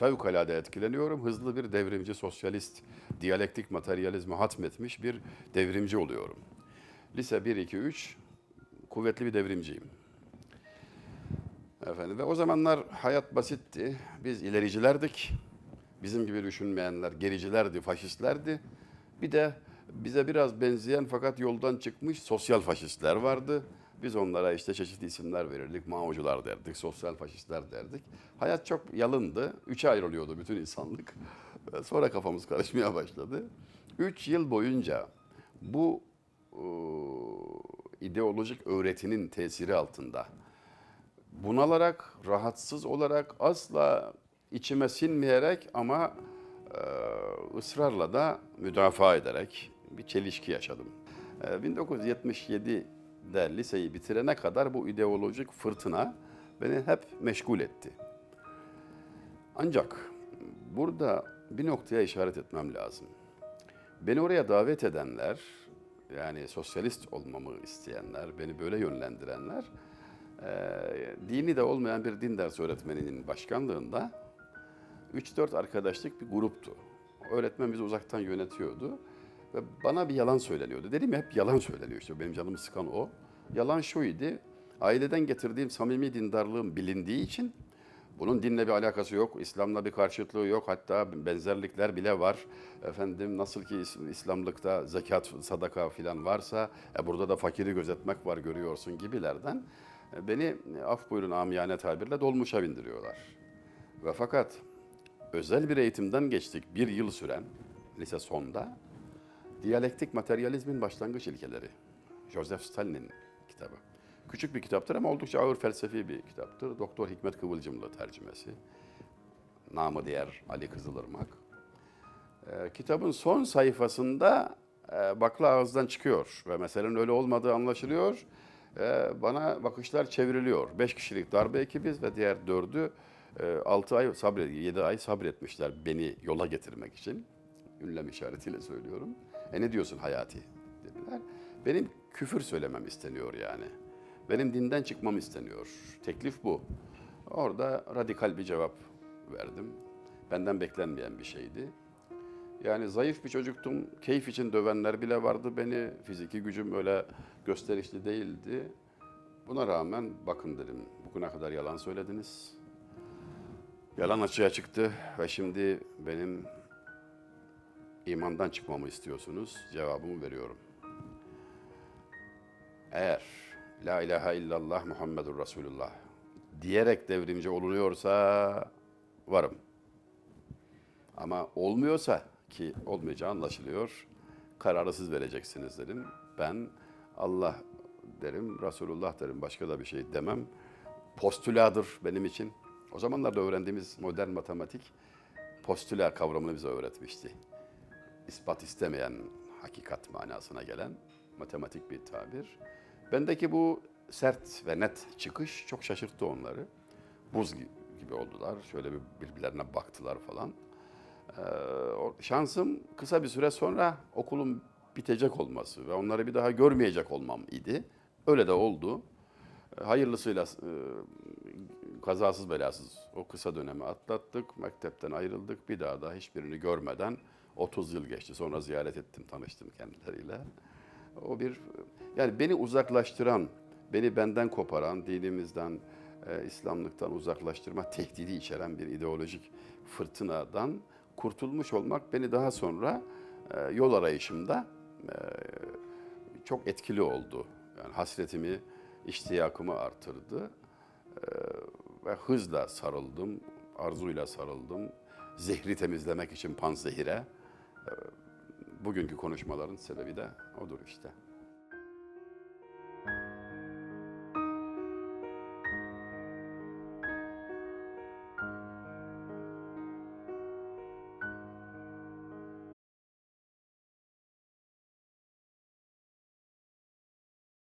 fevkalade etkileniyorum. Hızlı bir devrimci, sosyalist, diyalektik materyalizmi hatmetmiş bir devrimci oluyorum. Lise 1, 2, 3 kuvvetli bir devrimciyim. Efendim ve o zamanlar hayat basitti. Biz ilericilerdik. Bizim gibi düşünmeyenler gericilerdi, faşistlerdi. Bir de bize biraz benzeyen fakat yoldan çıkmış sosyal faşistler vardı. Biz onlara işte çeşitli isimler verirdik. Maocular derdik, sosyal faşistler derdik. Hayat çok yalındı. Üçe ayrılıyordu bütün insanlık. Sonra kafamız karışmaya başladı. Üç yıl boyunca bu e, ideolojik öğretinin tesiri altında bunalarak, rahatsız olarak, asla içime sinmeyerek ama e, ısrarla da müdafaa ederek bir çelişki yaşadım. E, 1977'de liseyi bitirene kadar bu ideolojik fırtına beni hep meşgul etti. Ancak burada bir noktaya işaret etmem lazım. Beni oraya davet edenler, yani sosyalist olmamı isteyenler, beni böyle yönlendirenler, eee, dini de olmayan bir din dersi öğretmeninin başkanlığında 3-4 arkadaşlık bir gruptu. Öğretmen bizi uzaktan yönetiyordu ve bana bir yalan söyleniyordu. Dedim ya hep yalan söyleniyor işte benim canımı sıkan o. Yalan şuydu, aileden getirdiğim samimi dindarlığım bilindiği için bunun dinle bir alakası yok, İslam'la bir karşıtlığı yok. Hatta benzerlikler bile var. Efendim nasıl ki İs- İslamlıkta zekat, sadaka filan varsa e, burada da fakiri gözetmek var görüyorsun gibilerden. e, Beni e, af buyurun amiyane tabirle dolmuşa bindiriyorlar. Ve fakat özel bir eğitimden geçtik bir yıl süren lise sonda. Diyalektik materyalizmin başlangıç ilkeleri. Joseph Stalin'in kitabı. Küçük bir kitaptır ama oldukça ağır felsefi bir kitaptır. Doktor Hikmet Kıvılcımlı tercümesi. Namı diğer Ali Kızılırmak. Ee, kitabın son sayfasında e, bakla ağızdan çıkıyor ve meselenin öyle olmadığı anlaşılıyor. Ee, bana bakışlar çevriliyor. Beş kişilik darbe ekibiz ve diğer dördü e, altı ay sabret, yedi ay sabretmişler beni yola getirmek için. Ünlem işaretiyle söylüyorum. E ne diyorsun Hayati dediler. Benim küfür söylemem isteniyor yani. Benim dinden çıkmam isteniyor. Teklif bu. Orada radikal bir cevap verdim. Benden beklenmeyen bir şeydi. Yani zayıf bir çocuktum. Keyif için dövenler bile vardı beni. Fiziki gücüm öyle gösterişli değildi. Buna rağmen bakın dedim. Bugüne kadar yalan söylediniz. Yalan açığa çıktı ve şimdi benim imandan çıkmamı istiyorsunuz. Cevabımı veriyorum. Eğer La ilahe illallah Muhammedur Resulullah diyerek devrimci olunuyorsa varım. Ama olmuyorsa ki olmayacağı anlaşılıyor. Kararı siz vereceksiniz dedim. Ben Allah derim, Resulullah derim. Başka da bir şey demem. Postüladır benim için. O zamanlarda öğrendiğimiz modern matematik postüla kavramını bize öğretmişti. İspat istemeyen hakikat manasına gelen matematik bir tabir. Bendeki bu sert ve net çıkış çok şaşırttı onları. Buz gi- gibi oldular. Şöyle bir birbirlerine baktılar falan. Ee, şansım kısa bir süre sonra okulun bitecek olması ve onları bir daha görmeyecek olmam idi. Öyle de oldu. Ee, Hayırlısıyla e, kazasız belasız o kısa dönemi atlattık. Mektepten ayrıldık. Bir daha da hiçbirini görmeden 30 yıl geçti. Sonra ziyaret ettim, tanıştım kendileriyle. O bir yani beni uzaklaştıran, beni benden koparan, dinimizden, e, İslamlıktan uzaklaştırma tehdidi içeren bir ideolojik fırtınadan kurtulmuş olmak beni daha sonra e, yol arayışımda e, çok etkili oldu. Yani hasretimi, iştiyakımı artırdı E, ve hızla sarıldım, arzuyla sarıldım. Zehri temizlemek için panzehire. Bugünkü konuşmaların sebebi de odur işte.